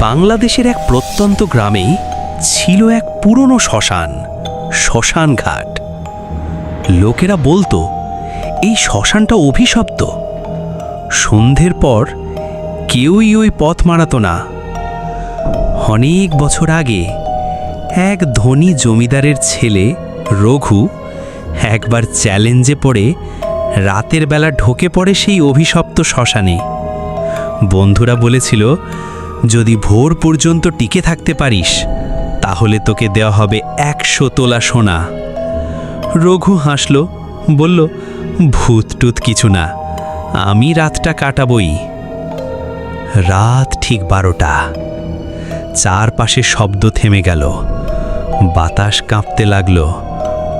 বাংলাদেশের এক প্রত্যন্ত গ্রামে ছিল এক পুরনো শ্মশান শ্মশান ঘাট। লোকেরা বলতো, এই শ্মশানটা অভিশপ্ত। সন্ধ্যের পর কেউই ওই পথ মারাতো না। অনেক বছর আগে এক ধনী জমিদারের ছেলে রঘু একবার চ্যালেঞ্জে পড়ে রাতের বেলা ঢোকে পড়ে সেই অভিশপ্ত শ্মশানে। বন্ধুরা বলেছিল যদি ভোর পর্যন্ত টিকে থাকতে পারিস, তাহলে তোকে দেওয়া হবে একশো তোলা সোনা। রঘু হাসল, বলল ভূত টুত কিছু না, আমি রাতটা কাটাবই। রাত ঠিক বারোটা। চারপাশে শব্দ থেমে গেল। বাতাস কাঁপতে লাগল।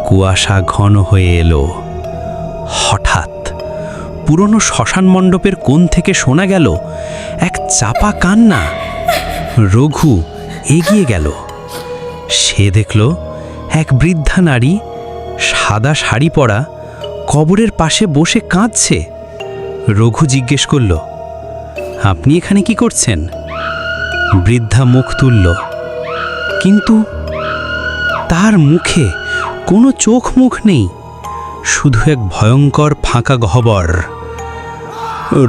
কুয়াশা ঘন হয়ে এলো। পুরনো শ্মশান মণ্ডপের কোণ থেকে শোনা গেল এক চাপা কান্না। রঘু এগিয়ে গেল। সে দেখল এক বৃদ্ধা নারী সাদা শাড়ি পরা কবরের পাশে বসে কাঁদছে। রঘু জিজ্ঞেস করল, আপনি এখানে কি করছেন? বৃদ্ধা মুখ তুলল, কিন্তু তার মুখে কোনো চোখ মুখ নেই। শুধু এক ভয়ঙ্কর ফাঁকা গহ্বর।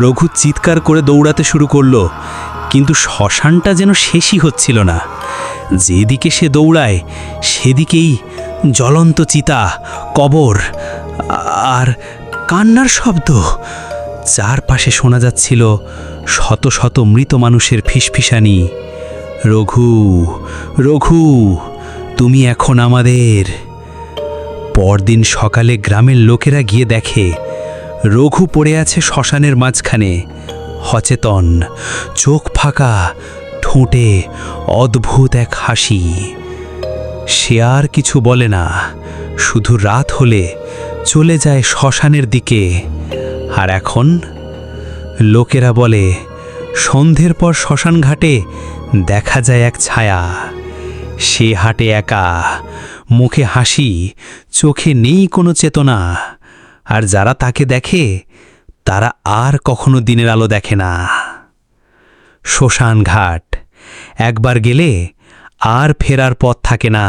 রঘু চিৎকার করে দৌড়াতে শুরু করল, কিন্তু শ্মশানটা যেন শেষই হচ্ছিল না। যেদিকে সে দৌড়ায়, সেদিকেই জ্বলন্ত চিতা, কবর, আর কান্নার শব্দ। চারপাশে শোনা যাচ্ছিল শত শত মৃত মানুষের ফিসফিসানি। রঘু রঘু, তুমি এখন আমাদের। পরদিন সকালে গ্রামের লোকেরা গিয়ে দেখে রঘু পড়ে আছে শ্মশানের মাঝখানে। সচেতন, চোখ ফাঁকা, ঠোঁটে অদ্ভুত এক হাসি। সে আর কিছু বলে না, শুধু রাত হলে চলে যায় শ্মশানের দিকে। আর এখন লোকেরা বলে, সন্ধ্যের পর শ্মশান ঘাটে দেখা যায় এক ছায়া। সে হাটে একা, মুখে হাসি, চোখে নেই কোনো চেতনা। আর যারা তাকে দেখে, তারা আর কখনো দিনের আলো দেখে না। শ্মশান ঘাট একবার গেলে আর ফেরার পথ থাকে না।